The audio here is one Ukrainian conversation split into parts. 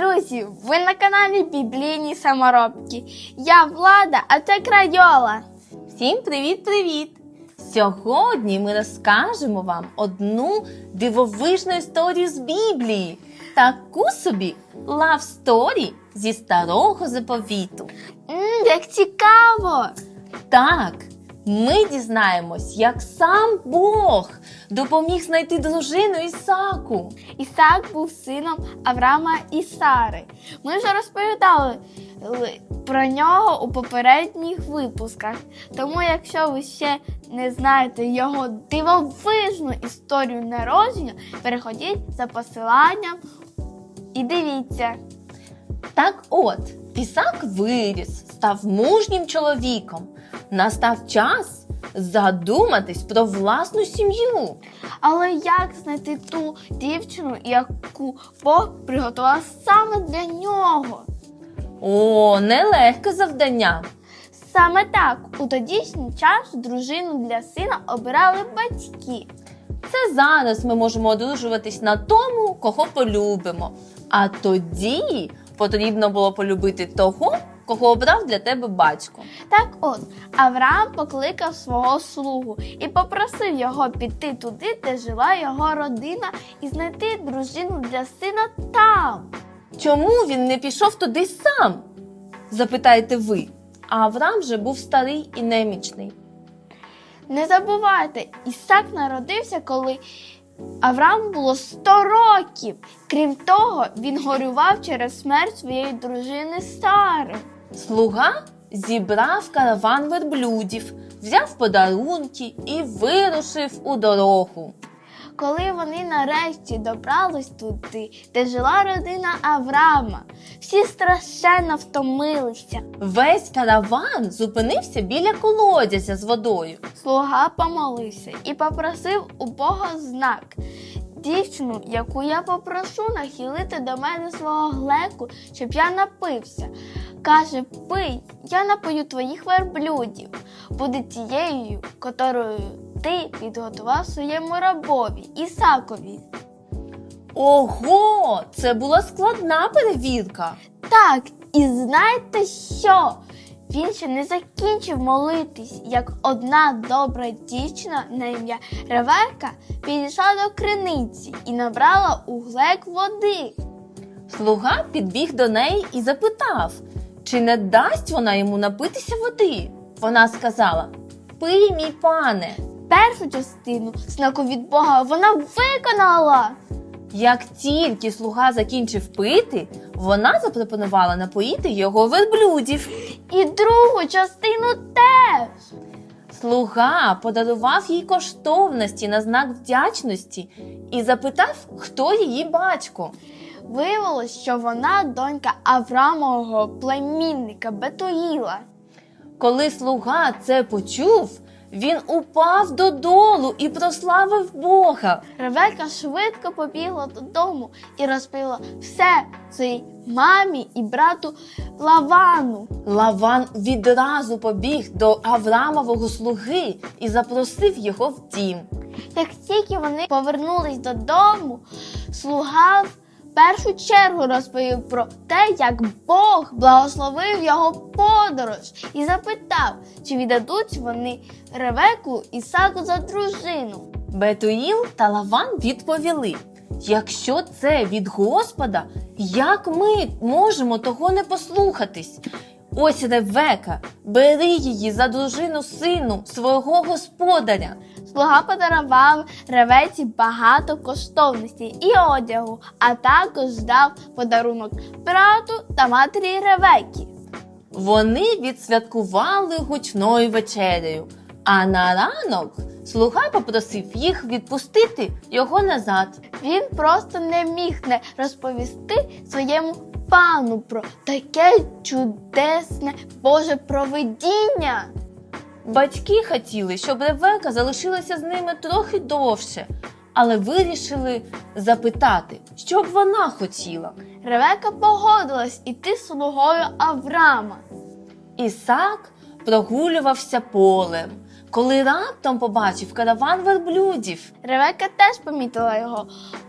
друзі! Ви на каналі Біблійні саморобки. Я Влада, а це Крайола. Всім привіт-привіт! Сьогодні ми розкажемо вам одну дивовижну історію з Біблії. Таку собі love story зі старого заповіту. М, як цікаво! Так, ми дізнаємось, як сам Бог допоміг знайти дружину Ісаку. Ісаак був сином Авраама і Сари. Ми вже розповідали про нього у попередніх випусках. Тому, якщо ви ще не знаєте його дивовижну історію народження, переходіть за посиланням і дивіться. Так от, Ісак виріс, став мужнім чоловіком. Настав час задуматись про власну сім'ю. Але як знайти ту дівчину, яку Бог приготував саме для нього? О, нелегке завдання. Саме так, у тодішній час дружину для сина обирали батьки. Це зараз ми можемо одружуватись на тому, кого полюбимо. А тоді потрібно було полюбити того, кого обрав для тебе батько. Так от, Авраам покликав свого слугу і попросив його піти туди, де жила його родина, і знайти дружину для сина там. Чому він не пішов туди сам? запитаєте ви. А Авраам же був старий і немічний. Не забувайте, Ісак народився, коли Аврааму було 100 років. Крім того, він горював через смерть своєї дружини Сари. Слуга зібрав караван верблюдів, взяв подарунки і вирушив у дорогу. Коли вони нарешті добрались туди, де жила родина Авраама, всі страшенно втомилися. Весь караван зупинився біля колодязя з водою. Слуга помолився і попросив у Бога знак. Дівчину, яку я попрошу нахилити до мене свого глеку, щоб я напився. Каже, пий, я напою твоїх верблюдів. Буде тією, котрою ти підготував своєму рабові, Ісакові. Ого, це була складна перевірка. Так, і знаєте що? Він ще не закінчив молитись, як одна добра дівчина на ім'я Ревека підійшла до криниці і набрала у глек води. Слуга підбіг до неї і запитав, чи не дасть вона йому напитися води. Вона сказала: Пий, мій пане. Першу частину знаку від Бога вона виконала. Як тільки слуга закінчив пити, вона запропонувала напоїти його верблюдів. І другу частину теж. Слуга подарував їй коштовності на знак вдячності і запитав, хто її батько. Виявилось, що вона донька Аврамового племінника Бетуїла. Коли слуга це почув, він упав додолу і прославив Бога. Ревека швидко побігла додому і розповіла все своїй мамі і брату Лавану. Лаван відразу побіг до Аврамового слуги і запросив його в дім. Як тільки вони повернулись додому, слуга першу чергу розповів про те, як Бог благословив його подорож, і запитав, чи віддадуть вони Ревеку Ісаку за дружину. Бетуїл та Лаван відповіли: якщо це від Господа, як ми можемо того не послухатись? Ось Ревека, бери її за дружину сину свого господаря. Слуга подарував ревеці багато коштовностей і одягу, а також дав подарунок брату та матері Ревекі. Вони відсвяткували гучною вечерею, а на ранок слуга попросив їх відпустити його назад. Він просто не міг не розповісти своєму пану про таке чудесне Боже провидіння. Батьки хотіли, щоб Ревека залишилася з ними трохи довше, але вирішили запитати, що б вона хотіла. Ревека погодилась іти слугою Авраама. Ісак прогулювався полем, коли раптом побачив караван верблюдів. Ревека теж помітила його.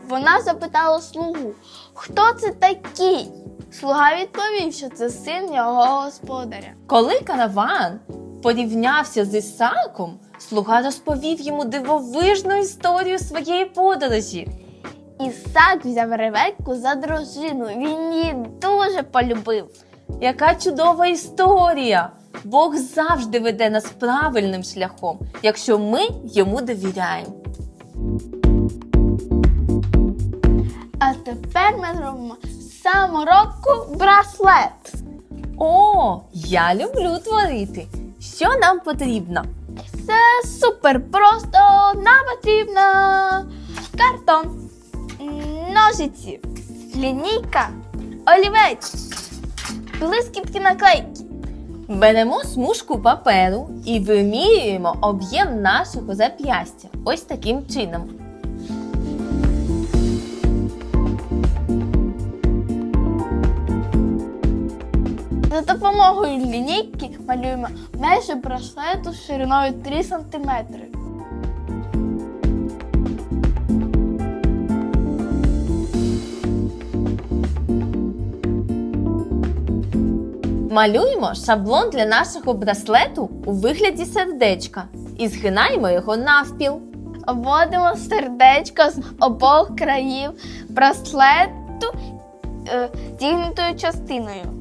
Вона запитала слугу, хто це такий? Слуга відповів, що це син його господаря. Коли караван порівнявся з Ісаком, слуга розповів йому дивовижну історію своєї подорожі. Ісак взяв Ревекку за дружину. Він її дуже полюбив. Яка чудова історія! Бог завжди веде нас правильним шляхом, якщо ми йому довіряємо. А тепер ми зробимо саморобку браслет. О, я люблю творити. Що нам потрібно? Це супер просто. Нам потрібно картон, ножиці, лінійка, олівець, блискітки наклейки. Беремо смужку паперу і вимірюємо об'єм нашого зап'ястя. Ось таким чином. Допомогою лінійки малюємо межі браслету шириною 3 см. Малюємо шаблон для нашого браслету у вигляді сердечка і згинаємо його навпіл. Обводимо сердечко з обох країв браслету е, зігнутою частиною.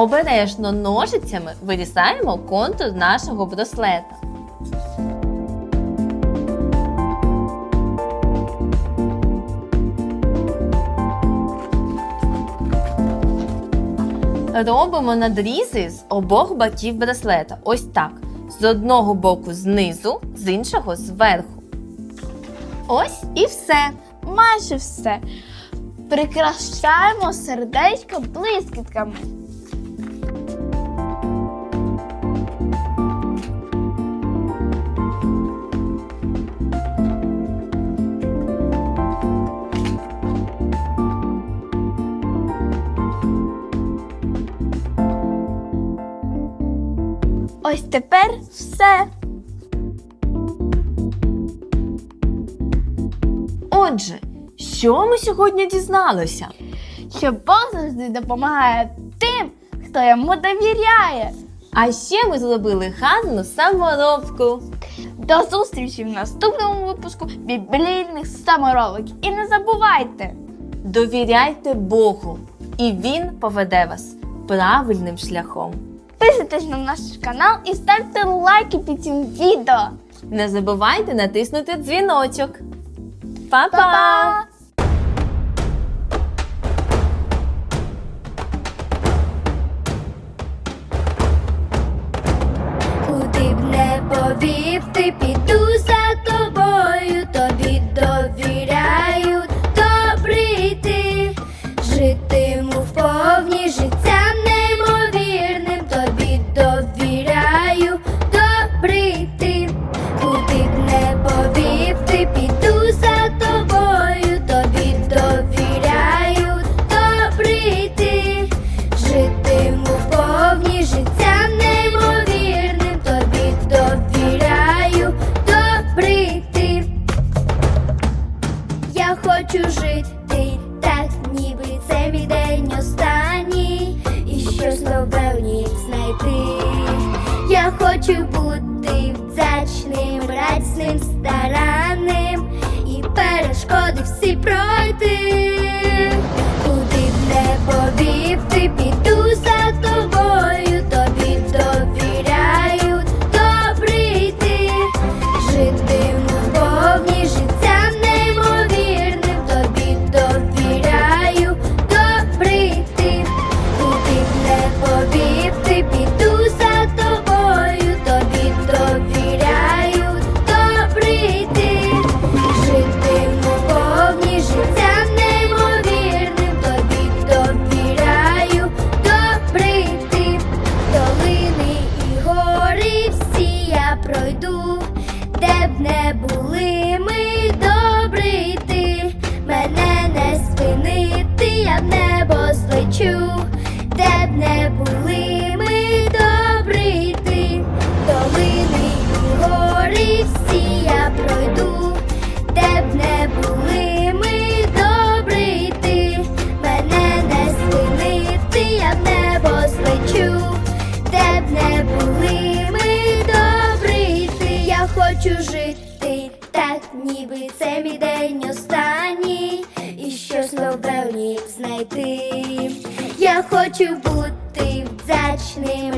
Обережно ножицями вирізаємо контур нашого браслета. Робимо надрізи з обох боків браслета. Ось так. З одного боку знизу, з іншого зверху. Ось і все. Майже все. Прикрашаємо сердечко блискітками. Ось тепер все. Отже, що ми сьогодні дізналися? Що Бог завжди допомагає тим, хто йому довіряє. А ще ми зробили гарну саморобку. До зустрічі в наступному випуску біблійних саморобок. І не забувайте! Довіряйте Богу, і Він поведе вас правильним шляхом. Підписуйтесь на наш канал і ставте лайки під цим відео. Не забувайте натиснути дзвіночок. Па-па! Куди б не повів, ти піду бути вдячним, радісним, старанним і перешкоди всі пройти. Куди б не повів, ти піду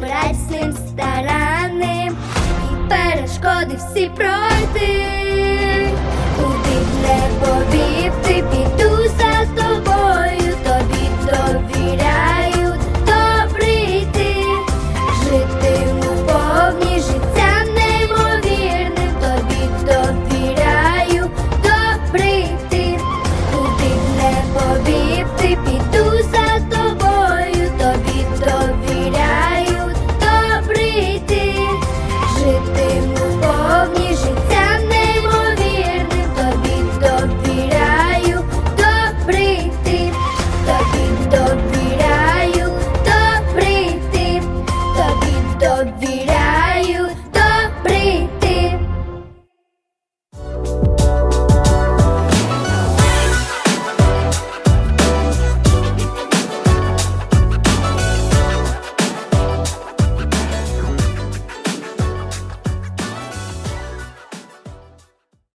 радісним, старанним і перешкоди всі пройти. Куди б не повів ти